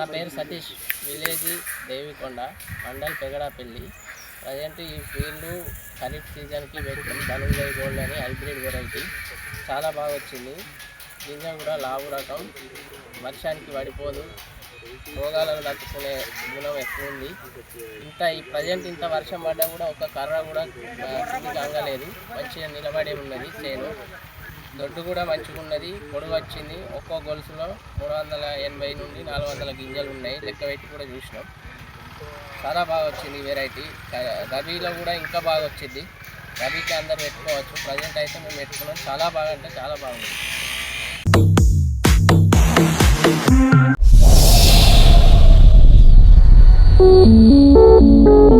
నా పేరు Satish. Village Devikonda mandal Pegadapalli. Present ఈ ఫీల్డ్ ఖరీఫ్ సీజన్కి పెట్టుకుని ధనుంజయ్ గోల్డ్ అని హైబ్రిడ్ వెరైటీ. చాలా బాగా వచ్చింది. గింజ కూడా లావు రకం. వర్షానికి పడిపోదు. రోగాలను తట్టుకునే గుణం ఎక్కువ ఉంది ఇంత ఈ ప్రజెంట్ ఇంత వర్షం పడ్డా కూడా ఒక కర్ర కూడా ఆ, అంగలేదు. మంచిగా నిలబడి ఉన్నది చేను. దొడ్డు కూడా మంచిగా ఉన్నది పొడుగు వచ్చింది. ఒక్కో గొలుసులో మూడు వందల ఎనభై నుండి నాలుగు వందల గింజలు ఉన్నాయి. లెక్క పెట్టి కూడా చూసినాం. చాలా బాగా వచ్చింది వెరైటీ. రబీలో కూడా ఇంకా బాగా వచ్చింది. రబీకి అందరు పెట్టుకోవచ్చు. ప్రజెంట్ అయితే మేము పెట్టుకున్నాం. చాలా బాగా అంటే చాలా బాగుంది. Thank